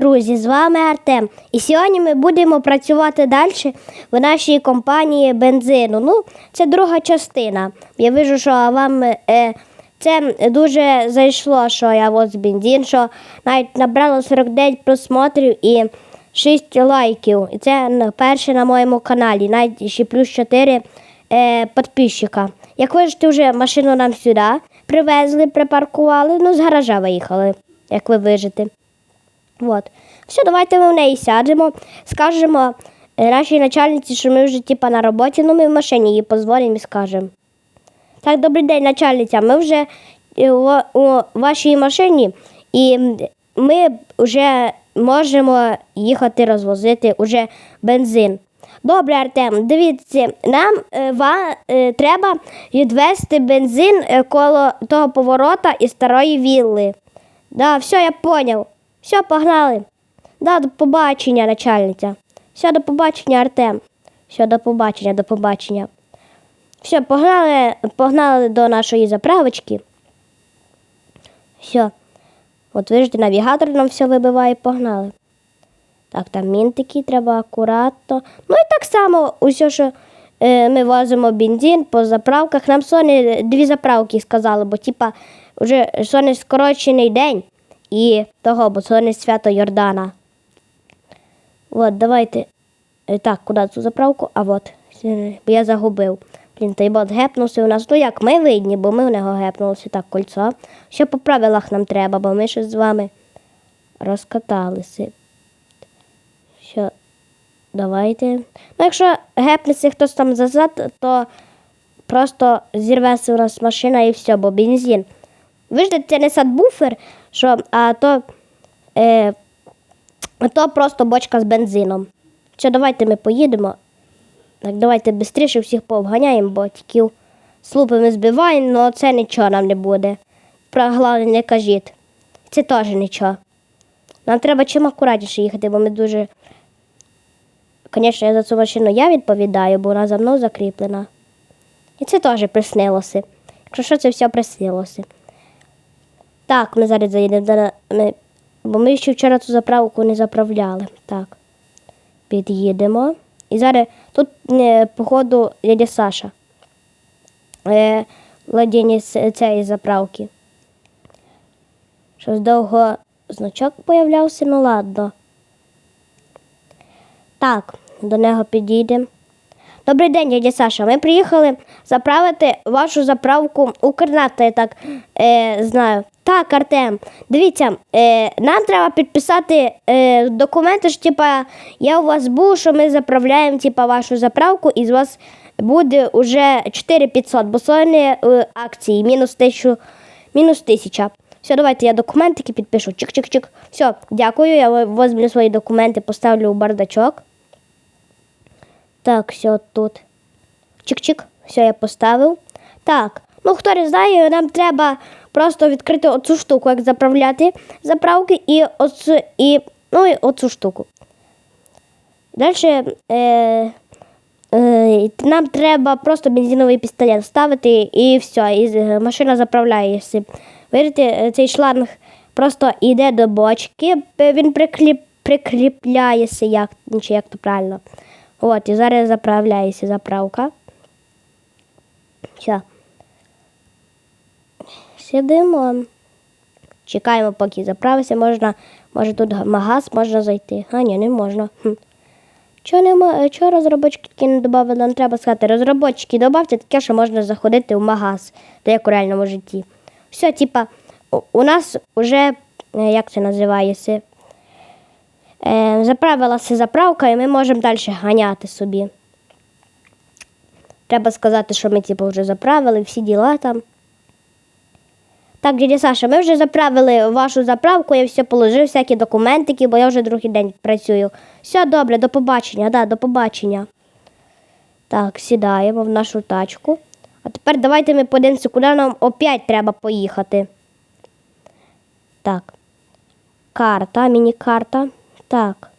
Друзі, з вами Артем. І сьогодні ми будемо працювати далі в нашій компанії бензину. Ну, це друга частина. Я вижу, що вам е, це дуже зайшло, що я ось бензин, що навіть набрало 49 просмотрів і 6 лайків. І це перше на моєму каналі, навіть ще плюс 4 е, підписчика. Як бачите, вже машину нам сюди привезли, припаркували, ну з гаража виїхали, як ви вижите. Вот. Все, давайте ми в неї сядемо, скажемо е, нашій начальниці, що ми вже типа на роботі, ну ми в машині їй позвонимо і скажемо. Так, добрий день, начальниця. Ми вже е, у, вашій машині, і ми вже можемо їхати розвозити уже бензин. Добре, Артем, дивіться, нам е, ва, треба відвести бензин коло того поворота і старої вілли. Да, все, я поняв. Все, погнали. Да, до побачення, начальниця. Все, до побачення, Артем. Все, до побачення, до побачення. Все, погнали, погнали до нашої заправочки. Все. От видите, навігатор нам все вибиває, погнали. Так, там мінтики треба акуратно. Ну і так само, усе, що е, ми возимо бензин по заправках. Нам Соні дві заправки сказали, бо типа вже Соні скорочений день і того, бо свято Йордана. От, давайте. Е, Так, куди цю заправку? А от, бо я загубив. Блін, той бот гепнувся у нас. Ну як, ми видні, бо ми в нього гепнулися. Так, кольцо. Ще по правилах нам треба, бо ми ще з вами розкаталися. Що, давайте. Ну, якщо гепнеться хтось там зазад, то просто зірветься у нас машина і все, бо бензин. Ви ж це не садбуфер, що, а то, е, то просто бочка з бензином. Що, давайте ми поїдемо. Так, давайте швидше всіх пообганяємо, бо тільки слупи ми збиваємо, але це нічого нам не буде. Про головне не кажіть. Це теж нічого. Нам треба чим акуратніше їхати, бо ми дуже. Звісно, я за цю машину я відповідаю, бо вона за мною закріплена. І це теж приснилося. Якщо що, це все приснилося. Так, ми зараз заїдемо. Ми... Бо ми ще вчора цю заправку не заправляли. Так. Під'їдемо. І зараз тут, е, походу, дядя Саша. Е, владінець цієї заправки. Щось довго значок появлявся, ну ладно. Так, до нього підійдемо. Добрий день, дядя Саша. Ми приїхали заправити вашу заправку Укрнафта, я так е, знаю. Так, Артем, дивіться, е, нам треба підписати е, документи, що типа, я у вас був, що ми заправляємо типа, вашу заправку, і з вас буде вже 4500, бо сьогодні е, акції мінус 1000. Мінус 1000. Все, давайте я документики підпишу. Чик-чик-чик. Все, дякую. Я возьму свої документи, поставлю у бардачок. Так, все тут. Чик-чик. Все, я поставив. Так, ну хто не знає, нам треба просто відкрити оцю штуку, як заправляти заправки і оцю, і, ну, і оцю штуку. Далі е, е, нам треба просто бензиновий пістолет ставити і все, і машина заправляється. Видите, е, цей шланг просто йде до бочки, він прикліп, прикріпляється, як, ну, чи як то правильно. От, і зараз заправляється заправка. Все. Сидимо. Чекаємо, поки заправиться. Можна, може тут магаз можна зайти. А, ні, не можна. Чого нема, чого розробочки не додали? Нам треба сказати, розробочки додавте таке, що можна заходити в магаз, де як у реальному житті. Все, типа, у- у нас вже, е, як це називається, е, заправилася заправка, і ми можемо далі ганяти собі. Треба сказати, що ми типу, вже заправили всі діла там. Так, дядя Саша, ми вже заправили вашу заправку, я все положив, всякі документики, бо я вже другий день працюю. Все добре, до побачення, да, до побачення. Так, сідаємо в нашу тачку. А тепер давайте ми подивимося, куди нам опять треба поїхати. Так. Карта, міні-карта. Так.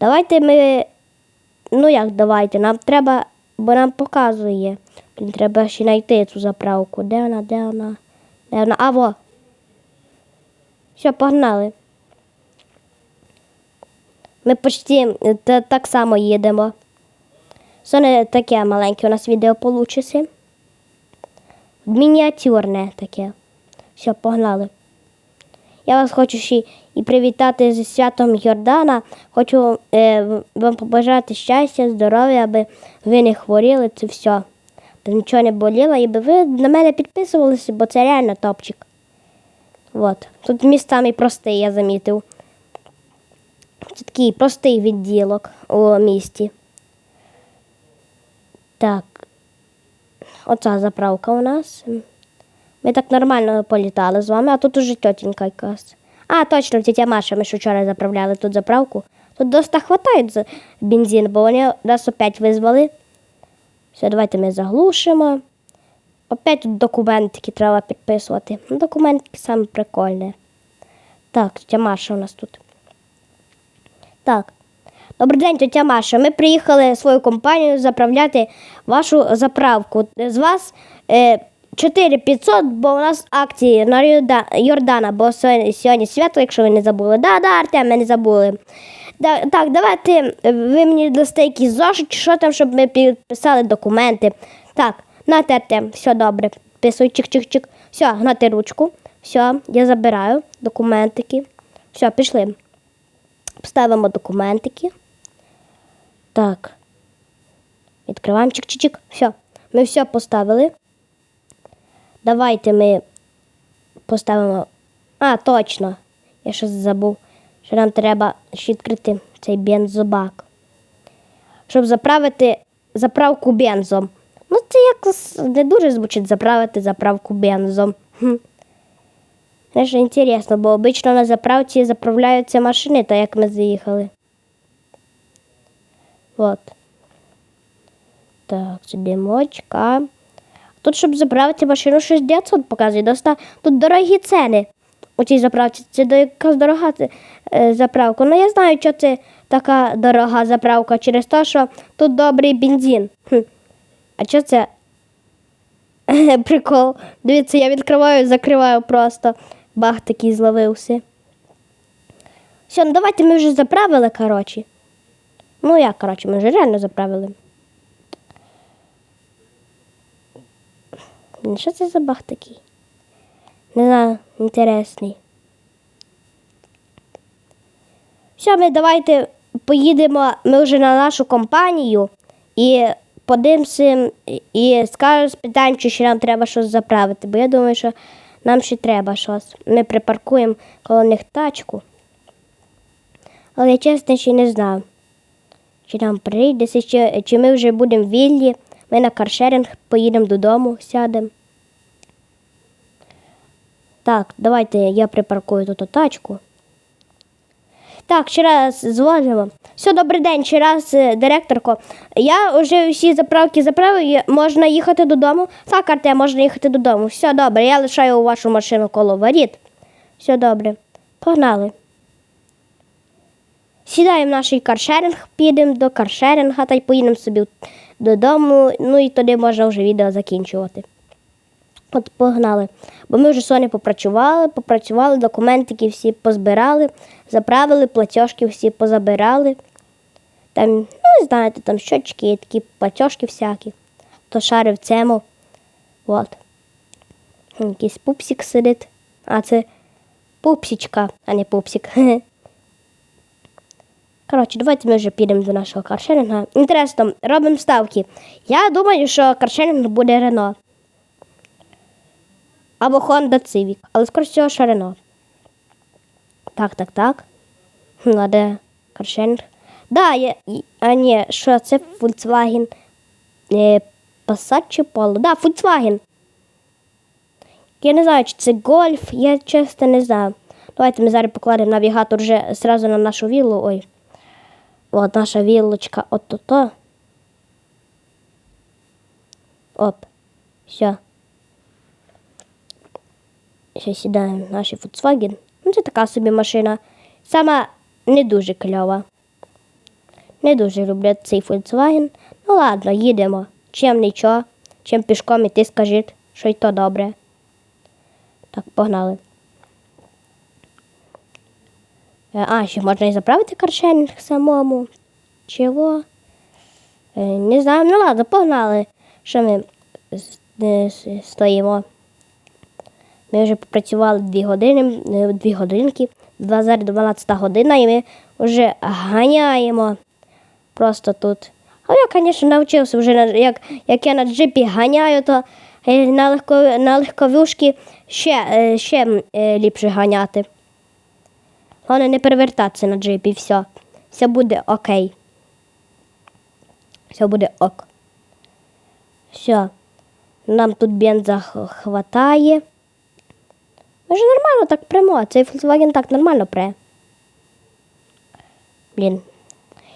Давайте ми. Ну як давайте? Нам треба, бо нам показує. Треба ще знайти цю заправку. Де вона, де вона? Де вона? А, во. Все, погнали. Ми почти е, так само їдемо. Це не таке маленьке у нас відео получиться. Мініатюрне таке. Все, погнали. Я вас хочу ще і привітати зі святом Йордана. Хочу е, вам побажати щастя, здоров'я, аби ви не хворіли, це все. Аби нічого не боліло, і ви на мене підписувалися, бо це реально топчик. От. Тут міст самий простий, я замітив. Це такий простий відділок у місті. Так. Оця заправка у нас. Ми так нормально політали з вами, а тут уже тітенька якась. А, точно, тетя Маша, ми ж вчора заправляли тут заправку. Тут доста хватає бензин, бо вони нас опять визвали. Все, давайте ми заглушимо. Опять тут документики треба підписувати. Ну, документики саме прикольні. Так, тетя Маша у нас тут. Так. Добрий день, тетя Маша. Ми приїхали свою компанію заправляти вашу заправку. З вас е, 4500, бо у нас акції на Йордана, бо сьогодні свято, якщо ви не забули. Да, да, Артем, ми не забули. Да, так, давайте ви мені дасте якийсь зошит, що там, щоб ми підписали документи. Так, нате Артем, все добре. Підписуй, чик-чик-чик. Все, нате ручку. Все, я забираю документики. Все, пішли. Ставимо документики. Так. Відкриваємо чик-чик-чик. Все. Ми все поставили. Давайте ми поставимо. А, точно. Я щось забув, що нам треба відкрити цей бензобак. Щоб заправити заправку бензом. Ну, це якось не дуже звучить заправити заправку бензом. Хм. Знаєш, інтересно, бо обично на заправці заправляються машини, так як ми заїхали. Вот. Так, димочка. Тут, щоб заправити машину 6900 показує, тут дорогі ціни. У цій заправці це якась дорога е, заправка. Ну, я знаю, що це така дорога заправка через те, що тут добрий бензин. Хм. А що це? Прикол. Дивіться, я відкриваю і закриваю просто. Бах такий зловився. Все, ну давайте ми вже заправили, коротше. Ну як, коротше, ми вже реально заправили. Що це за бах такий? Не знаю, інтересний. Все, ми давайте поїдемо ми вже на нашу компанію і подивимося і скажемо, спитаємо, чи ще нам треба щось заправити. Бо я думаю, що нам ще треба щось. Ми припаркуємо коло них тачку. Але я чесно ще не знаю, чи нам прийдеться, чи, чи ми вже будемо вільні. Ми на каршеринг поїдемо додому, сядемо. Так, давайте я припаркую тут тачку. Так, ще раз дзвонимо. Все, добрий день, ще раз, е, директорко. Я вже всі заправки заправив, можна їхати додому. Так, Артем, можна їхати додому. Все добре, я лишаю вашу машину коло воріт. Все добре. Погнали. Сідаємо в наш каршеринг, підемо до каршеринга та й поїдемо собі додому. Ну і тоді можна вже відео закінчувати. От погнали. Бо ми вже сьогодні попрацювали, попрацювали, документики всі позбирали, заправили, платіжки всі позабирали. Там, ну, знаєте, там щочки, такі платіжки всякі. То шари в цьому. От. Якийсь пупсик сидить. А це пупсічка, а не пупсик. Коротше, давайте ми вже підемо до нашого каршеринга. Інтересно, робимо ставки. Я думаю, що каршеринг буде Рено. Або Honda Civic, але скоріше всього, що Рено. Так, так, так. Хм, А де каршеринг? Да, і- а ні, що це Volkswagen е, Passat чи Polo? Да, Volkswagen. Я не знаю, чи це гольф, я чесно не знаю. Давайте ми зараз покладемо навігатор вже зразу на нашу віллу. Ой. От наша віллочка от то. Оп. Все. Ще сідаємо в наш Volkswagen. Ну, це така собі машина. Сама не дуже кльова. Не дуже люблю цей Volkswagen. Ну ладно, їдемо. Чим нічого, чим пішком іти, скажіть, що й то добре. Так, погнали. Е, А, ще можна і заправити каршерінг самому. Чого? Е, Не знаю, ну ладно, погнали. Що ми е, стоїмо? Ми вже попрацювали дві години, е, дві годинки, два зараз 12 година, і ми вже ганяємо просто тут. А я, звісно, навчився вже, як, як я на джипі ганяю, то е, на, легко, на легковушки ще, е, ще е, ліпше ганяти. Головне не перевертатися на джипі, все. Все буде окей. Все буде ок. Все. Нам тут бенза хватає. Ми ж нормально так прямо. Цей Volkswagen так нормально пре. Блін.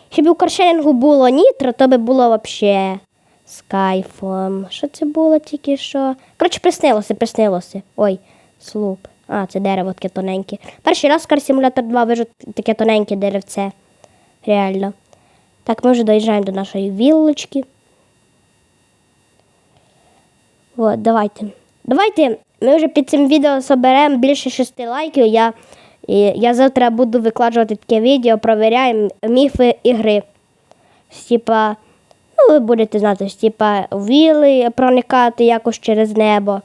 Якщо б у каршерінгу було нітро, то би було вообще з кайфом. Що це було тільки що? Коротше, приснилося, приснилося. Ой, слуп. А, це дерево таке тоненьке. Перший раз Car Simulator 2 вижу таке тоненьке деревце. Реально. Так, ми вже доїжджаємо до нашої віллочки. От, давайте. Давайте ми вже під цим відео соберемо більше 6 лайків. Я, я завтра буду викладувати таке відео, провіряємо міфи ігри. Типа, ну ви будете знати, типа віли проникати якось через небо.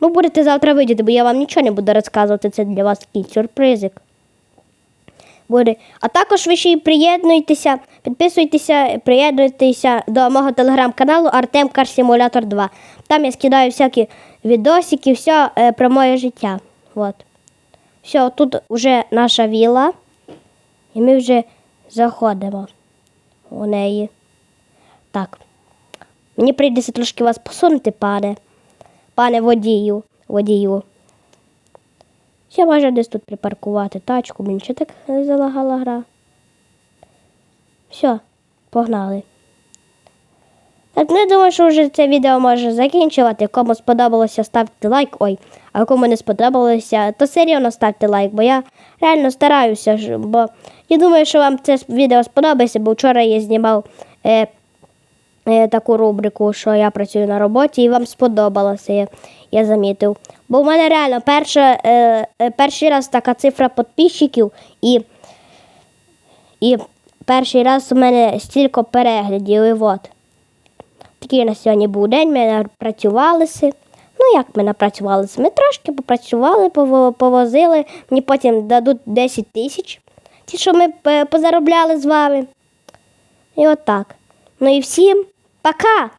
Ну, будете завтра видіти, бо я вам нічого не буду розказувати. Це для вас такий сюрпризик. Буде. А також ви ще й приєднуйтеся, підписуйтеся, приєднуйтеся до мого телеграм-каналу Артем Симулятор 2. Там я скидаю всякі відосики, все е, про моє життя. От. Все, тут вже наша віла. І ми вже заходимо у неї. Так. Мені прийдеться трошки вас посунути, пане. Пане водію. водію. Ще може десь тут припаркувати тачку, мені ще так залагала гра. Все, погнали. Так, ну я думаю, що вже це відео може закінчувати. Кому сподобалося, ставте лайк. Ой, а кому не сподобалося, то серйозно ставте лайк, бо я реально стараюся. Бо я думаю, що вам це відео сподобається, бо вчора я знімав е, е, таку рубрику, що я працюю на роботі, і вам сподобалося, я, я замітив. Бо в мене реально перша, е, е, перший раз така цифра підписчиків і, і перший раз у мене стільки переглядів. І от. Такий на сьогодні був день, ми напрацювалися. Ну, як ми напрацювалися? Ми трошки попрацювали, повозили, мені потім дадуть 10 тисяч, ті, що ми позаробляли з вами. І от так. Ну і всім пока!